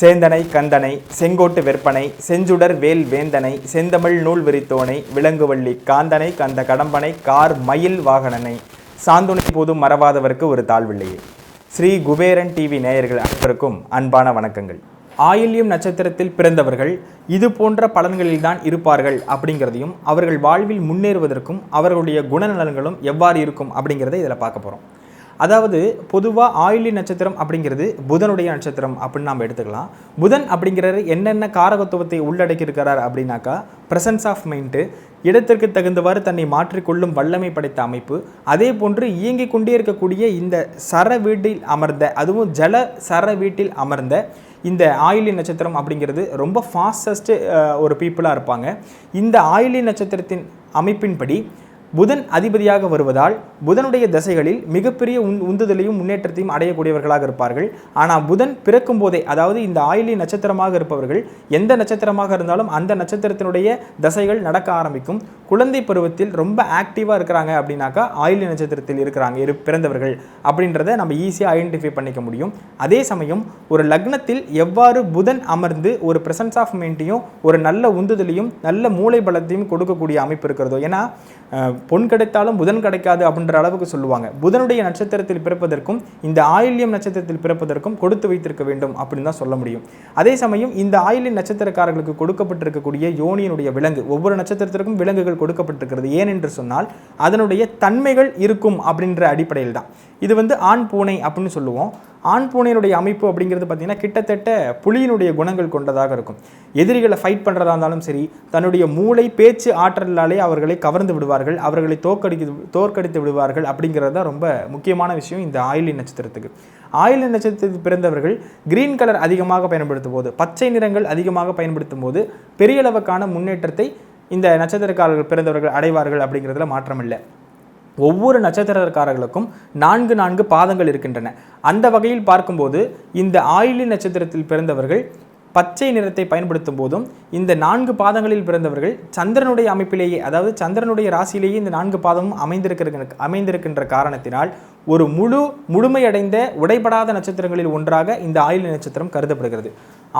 சேந்தனை கந்தனை செங்கோட்டு வெற்பனை செஞ்சுடர் வேல் வேந்தனை செந்தமிழ் நூல் விரித்தோனை விலங்குவள்ளி காந்தனை கந்த கடம்பனை கார் மயில் வாகனனை. சாந்துணை போதும் மறவாதவருக்கு ஒரு தாழ்வில்லையே. ஸ்ரீ குபேரன் டிவி நேயர்கள் அனைவருக்கும் அன்பான வணக்கங்கள். ஆயில்யம் நட்சத்திரத்தில் பிறந்தவர்கள் இது போன்ற பலன்களில்தான் இருப்பார்கள் அப்படிங்கிறதையும் அவர்கள் வாழ்வில் முன்னேறுவதற்கும் அவர்களுடைய குணநலன்களும் எவ்வாறு இருக்கும் அப்படிங்கிறத இதில் பார்க்க போகிறோம் அதாவது பொதுவாக ஆயிலி நட்சத்திரம் அப்படிங்கிறது புதனுடைய நட்சத்திரம் அப்படின்னு நாம் எடுத்துக்கலாம். புதன் அப்படிங்கிறது என்னென்ன காரகத்துவத்தை உள்ளடக்கியிருக்கிறார் அப்படின்னாக்கா பிரசன்ஸ் ஆஃப் மைண்டு இடத்திற்கு தகுந்தவாறு தன்னை மாற்றிக்கொள்ளும் வல்லமை படைத்த அமைப்பு அதே போன்று இயங்கிக் கொண்டே இருக்கக்கூடிய இந்த சர வீட்டில் அமர்ந்த அதுவும் ஜல சர வீட்டில் அமர்ந்த இந்த ஆயிலி நட்சத்திரம் அப்படிங்கிறது ரொம்ப ஃபாஸ்டஸ்ட்டு ஒரு பீப்புளாக இருப்பாங்க. இந்த ஆயிலி நட்சத்திரத்தின் அமைப்பின்படி புதன் அதிபதியாக வருவதால் புதனுடைய தசைகளில் மிகப்பெரிய உந் உந்துதலையும் முன்னேற்றத்தையும் அடையக்கூடியவர்களாக இருப்பார்கள். ஆனால் புதன் பிறக்கும் போதே அதாவது இந்த ஆயிலி நட்சத்திரமாக இருப்பவர்கள் எந்த நட்சத்திரமாக இருந்தாலும் அந்த நட்சத்திரத்தினுடைய தசைகள் நடக்க ஆரம்பிக்கும். குழந்தை பருவத்தில் ரொம்ப ஆக்டிவாக இருக்கிறாங்க அப்படின்னாக்கா ஆயிலி நட்சத்திரத்தில் இருக்கிறாங்க இரு பிறந்தவர்கள் அப்படின்றத நம்ம ஈஸியாக ஐடென்டிஃபை பண்ணிக்க முடியும். அதே சமயம் ஒரு லக்னத்தில் எவ்வாறு புதன் அமர்ந்து ஒரு பிரசன்ஸ் ஆஃப் மைண்டையும் ஒரு நல்ல உந்துதலையும் நல்ல மூளை பலத்தையும் கொடுக்கக்கூடிய அமைப்பு இருக்கிறதோ ஏன்னா பொன் கிடைத்தாலும் புதன் கிடைக்காது அப்படின்ற அளவுக்கு சொல்லுவாங்க. புதனுடைய நட்சத்திரத்தில் பிறப்பதற்கும் இந்த ஆயில்யம் நட்சத்திரத்தில் பிறப்பதற்கும் கொடுத்து வைத்திருக்க வேண்டும் அப்படின்னு தான் சொல்ல முடியும். அதே சமயம் இந்த ஆயிலின் நட்சத்திரக்காரர்களுக்கு கொடுக்கப்பட்டிருக்கக்கூடிய யோனியினுடைய விலங்கு ஒவ்வொரு நட்சத்திரத்திற்கும் விலங்குகள் கொடுக்கப்பட்டிருக்கிறது. ஏன் என்று சொன்னால் அதனுடைய தன்மைகள் இருக்கும் அப்படின்ற அடிப்படையில் தான் இது வந்து ஆண் பூனை அப்படின்னு சொல்லுவோம். ஆண் பூனையினுடைய அமைப்பு அப்படிங்கிறது பார்த்தீங்கன்னா கிட்டத்தட்ட புலியினுடைய குணங்கள் கொண்டதாக இருக்கும். எதிரிகளை ஃபைட் பண்ணுறதா இருந்தாலும் சரி தன்னுடைய மூளை பேச்சு ஆற்றலாலே அவர்களை கவர்ந்து விடுவார்கள் அவர்களை தோற்கடித்து தோற்கடித்து விடுவார்கள் அப்படிங்கிறது தான் ரொம்ப முக்கியமான விஷயம் இந்த ஆயிலி நட்சத்திரத்துக்கு. ஆயிலி நட்சத்திரத்தில் பிறந்தவர்கள் கிரீன் கலர் அதிகமாக பயன்படுத்தும் போது பச்சை நிறங்கள் அதிகமாக பயன்படுத்தும் போது பெரிய அளவுக்கான முன்னேற்றத்தை இந்த நட்சத்திரக்காரர்கள் பிறந்தவர்கள் அடைவார்கள் அப்படிங்கிறதுல மாற்றமில்லை. ஒவ்வொரு நட்சத்திரக்காரர்களுக்கும் நான்கு நான்கு பாதங்கள் இருக்கின்றன. அந்த வகையில் பார்க்கும்போது இந்த ஆயிலி நட்சத்திரத்தில் பிறந்தவர்கள் பச்சை நிறத்தை பயன்படுத்தும் போதும் இந்த நான்கு பாதங்களில் பிறந்தவர்கள் சந்திரனுடைய அமைப்பிலேயே அதாவது சந்திரனுடைய ராசியிலேயே இந்த நான்கு பாதமும் அமைந்திருக்கிற அமைந்திருக்கின்ற காரணத்தினால் ஒரு முழு முழுமையடைந்த உடைபடாத நட்சத்திரங்களில் ஒன்றாக இந்த ஆயுளி நட்சத்திரம் கருதப்படுகிறது.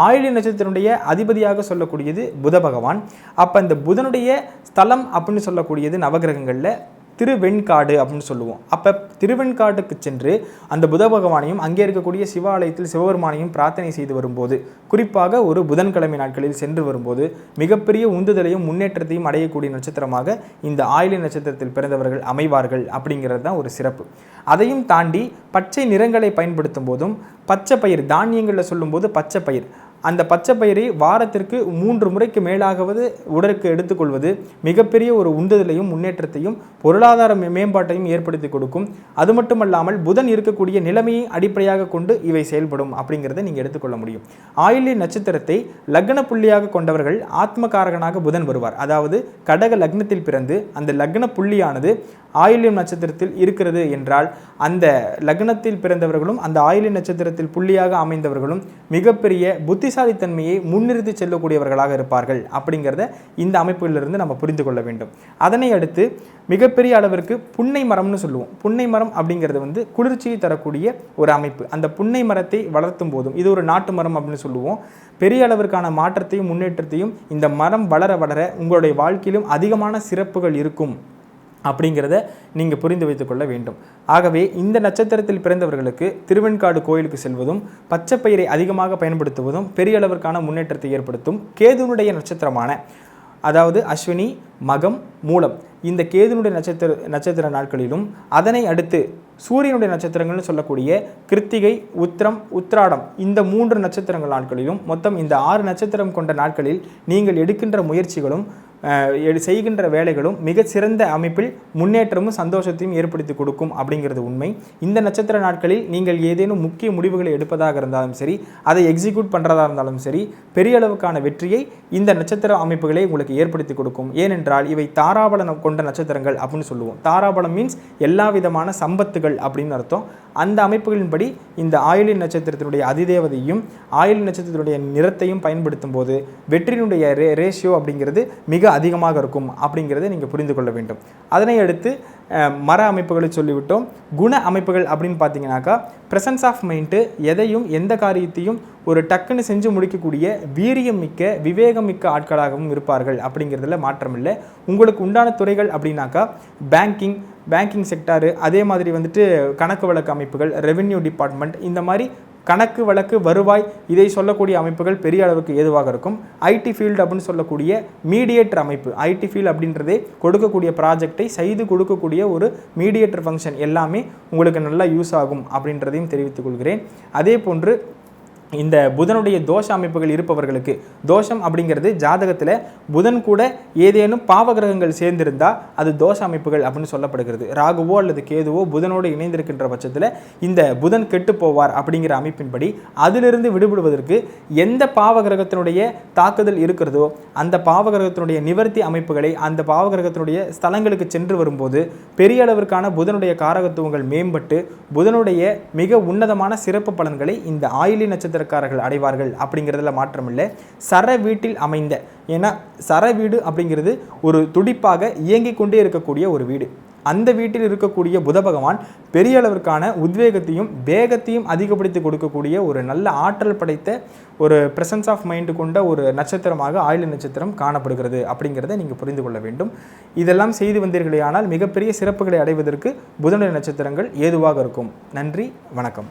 ஆயுளி நட்சத்திரனுடைய அதிபதியாக சொல்லக்கூடியது புத பகவான். அப்போ இந்த புதனுடைய ஸ்தலம் அப்படின்னு சொல்லக்கூடியது நவகிரகங்களில் திருவெண்காடு அப்படின்னு சொல்லுவோம். அப்போ திருவெண்காட்டுக்கு சென்று அந்த புத பகவானையும் அங்கே இருக்கக்கூடிய சிவாலயத்தில் சிவபெருமானையும் பிரார்த்தனை செய்து வரும்போது குறிப்பாக ஒரு புதன்கிழமை நாட்களில் சென்று வரும்போது மிகப்பெரிய உந்துதலையும் முன்னேற்றத்தையும் அடையக்கூடிய நட்சத்திரமாக இந்த ஆயில நட்சத்திரத்தில் பிறந்தவர்கள் அமைவார்கள் அப்படிங்கிறது தான் ஒரு சிறப்பு. அதையும் தாண்டி பச்சை நிறங்களை பயன்படுத்தும் போதும் பச்சை பயிர் தானியங்களில் சொல்லும்போது பச்சை பயிர் அந்த பச்சை பயிரை வாரத்திற்கு மூன்று முறைக்கு மேலாகவது உடலுக்கு எடுத்துக்கொள்வது மிகப்பெரிய ஒரு உந்துதலையும் முன்னேற்றத்தையும் பொருளாதார மே- மேம்பாட்டையும் ஏற்படுத்தி கொடுக்கும். அது மட்டுமல்லாமல் புதன் இருக்கக்கூடிய நிலைமையை அடிப்படையாக கொண்டு இவை செயல்படும் அப்படிங்கிறத நீங்கள் எடுத்துக்கொள்ள முடியும். ஆயிலி நட்சத்திரத்தை லக்ன புள்ளியாக கொண்டவர்கள் ஆத்மகாரகனாக புதன் வருவார். அதாவது கடக லக்னத்தில் பிறந்து அந்த லக்ன புள்ளியானது ஆயுள்யம் நட்சத்திரத்தில் இருக்கிறது என்றால் அந்த லக்னத்தில் பிறந்தவர்களும் அந்த ஆயுள்ய நட்சத்திரத்தில் புள்ளியாக அமைந்தவர்களும் மிகப்பெரிய புத்தி புத்திசாலித்தன்மையை முன்னிறுத்தி செல்லக்கூடியவர்களாக இருப்பார்கள் அப்படிங்கிறத இந்த அமைப்பிலிருந்து நம்ம புரிந்து கொள்ள வேண்டும். அதனை அடுத்து மிகப்பெரிய அளவிற்கு புன்னை மரம்னு சொல்லுவோம். புன்னை மரம் அப்படிங்கிறது வந்து குளிர்ச்சியை தரக்கூடிய ஒரு அமைப்பு. அந்த புன்னை மரத்தை வளர்த்தும் போதும் இது ஒரு நாட்டு மரம் அப்படின்னு சொல்லுவோம். பெரிய அளவிற்கான மாற்றத்தையும் முன்னேற்றத்தையும் இந்த மரம் வளர வளர உங்களுடைய வாழ்க்கையிலும் அதிகமான சிறப்புகள் இருக்கும். அப்படிங்கிறத நீங்கள் புரிந்து வைத்துக்கொள்ள வேண்டும். ஆகவே இந்த நட்சத்திரத்தில் பிறந்தவர்களுக்கு திருவெண்காடு கோயிலுக்கு செல்வதும் பச்சைப்பயிரை அதிகமாக பயன்படுத்துவதும் பெரிய அளவிற்கான முன்னேற்றத்தை ஏற்படுத்தும் கேதுனுடைய நட்சத்திரமான அதாவது அஸ்வினி மகம் மூலம் இந்த கேதுனுடைய நட்சத்திர நட்சத்திர நாட்களிலும் அதனை அடுத்து சூரியனுடைய நட்சத்திரங்கள்னு சொல்லக்கூடிய கிருத்திகை உத்திரம் உத்ராடம் இந்த மூன்று நட்சத்திரங்கள் நாட்களிலும் மொத்தம் இந்த ஆறு நட்சத்திரம் கொண்ட நாட்களில் நீங்கள் எடுக்கின்ற முயற்சிகளும் செய்கின்ற வேலைகளும் மிகச்சிறந்த அமைப்பில் முன்னேற்றமும் சந்தோஷத்தையும் ஏற்படுத்தி கொடுக்கும் அப்படிங்கிறது உண்மை. இந்த நட்சத்திர நாட்களில் நீங்கள் ஏதேனும் முக்கிய முடிவுகளை எடுப்பதாக இருந்தாலும் சரி அதை எக்ஸிக்யூட் பண்ணுறதா இருந்தாலும் சரி பெரிய அளவுக்கான வெற்றியை இந்த நட்சத்திர அமைப்புகளே உங்களுக்கு ஏற்படுத்தி கொடுக்கும். ஏனென்றால் இவை தாராபலம் கொண்ட நட்சத்திரங்கள் அப்படின்னு சொல்லுவோம். தாராபலம் மீன்ஸ் எல்லா விதமான சம்பத்துகள் அப்படின்னு அர்த்தம். அந்த அமைப்புகளின்படி இந்த ஆயுளின் நட்சத்திரத்தினுடைய அதிதேவதையும் ஆயுளின் நட்சத்திரத்தினுடைய நிறத்தையும் பயன்படுத்தும் போது வெற்றியினுடைய ரே ரேஷியோ அப்படிங்கிறது மிக அதிகமாக இருக்கும் அப்படிங்கிறத நீங்கள் புரிந்து கொள்ள வேண்டும். அதனை அடுத்து மர அமைப்புகளை சொல்லிவிட்டோம். குண அமைப்புகள் அப்படின்னு பார்த்தீங்கன்னாக்கா ப்ரெசன்ஸ் ஆஃப் மைண்டு எதையும் எந்த காரியத்தையும் ஒரு டக்குன்னு செஞ்சு முடிக்கக்கூடிய வீரியம் மிக்க விவேகம் மிக்க ஆட்களாகவும் இருப்பார்கள் அப்படிங்கிறதுல மாற்றமில்லை. உங்களுக்கு உண்டான துறைகள் அப்படின்னாக்கா பேங்கிங் பேங்கிங் செக்டாரு அதே மாதிரி வந்துட்டு கணக்கு வழக்கு அமைப்புகள் ரெவென்யூ டிபார்ட்மெண்ட் இந்த மாதிரி கணக்கு வழக்கு வருவாய் இதை சொல்லக்கூடிய அமைப்புகள் பெரிய அளவுக்கு ஏதுவாக இருக்கும். ஐடி ஃபீல்டு அப்படின்னு சொல்லக்கூடிய மீடியேட்டர் அமைப்பு ஐடி ஃபீல்டு அப்படின்றதே கொடுக்கக்கூடிய ப்ராஜெக்டை செய்து கொடுக்கக்கூடிய ஒரு மீடியேட்டர் ஃபங்க்ஷன் எல்லாமே உங்களுக்கு நல்லா யூஸ் ஆகும் அப்படின்றதையும் தெரிவித்துக் கொள்கிறேன். அதே போன்று இந்த புதனுடைய தோஷ அமைப்புகள் இருப்பவர்களுக்கு தோஷம் அப்படிங்கிறது ஜாதகத்தில் புதன் கூட ஏதேனும் பாவகிரகங்கள் சேர்ந்திருந்தால் அது தோஷ அமைப்புகள் அப்படின்னு சொல்லப்படுகிறது. ராகுவோ அல்லது கேதுவோ புதனோடு இணைந்திருக்கின்ற பட்சத்தில் இந்த புதன் கெட்டு போவார் அப்படிங்கிற அமைப்பின்படி அதிலிருந்து விடுபடுவதற்கு எந்த பாவகிரகத்தினுடைய தாக்குதல் இருக்கிறதோ அந்த பாவகிரகத்தினுடைய நிவர்த்தி அமைப்புகளை அந்த பாவகிரகத்தினுடைய ஸ்தலங்களுக்கு சென்று வரும்போது பெரிய அளவிற்கான புதனுடைய காரகத்துவங்கள் மேம்பட்டு புதனுடைய மிக உன்னதமான சிறப்பு பலன்களை இந்த ஆயிலி நட்சத்திரக்காரர்கள் அடைவார்கள் அப்படிங்கிறதுல மாற்றமில்லை சர வீட்டில் அமைந்த ஏன்னா சர வீடு அப்படிங்கிறது ஒரு துடிப்பாக இயங்கிக் கொண்டே இருக்கக்கூடிய ஒரு வீடு. அந்த வீட்டில் இருக்கக்கூடிய புத பகவான் பெரிய அளவிற்கான உத்வேகத்தையும் வேகத்தையும் அதிகப்படுத்தி கொடுக்கக்கூடிய ஒரு நல்ல ஆற்றல் படைத்த ஒரு பிரசன்ஸ் ஆஃப் மைண்டு கொண்ட ஒரு நட்சத்திரமாக ஆயுள் நட்சத்திரம் காணப்படுகிறது அப்படிங்கிறத நீங்கள் புரிந்து கொள்ள வேண்டும். இதெல்லாம் செய்து வந்தீர்களே ஆனால் மிகப்பெரிய சிறப்புகளை அடைவதற்கு புதனுடைய நட்சத்திரங்கள் ஏதுவாக இருக்கும். நன்றி வணக்கம்.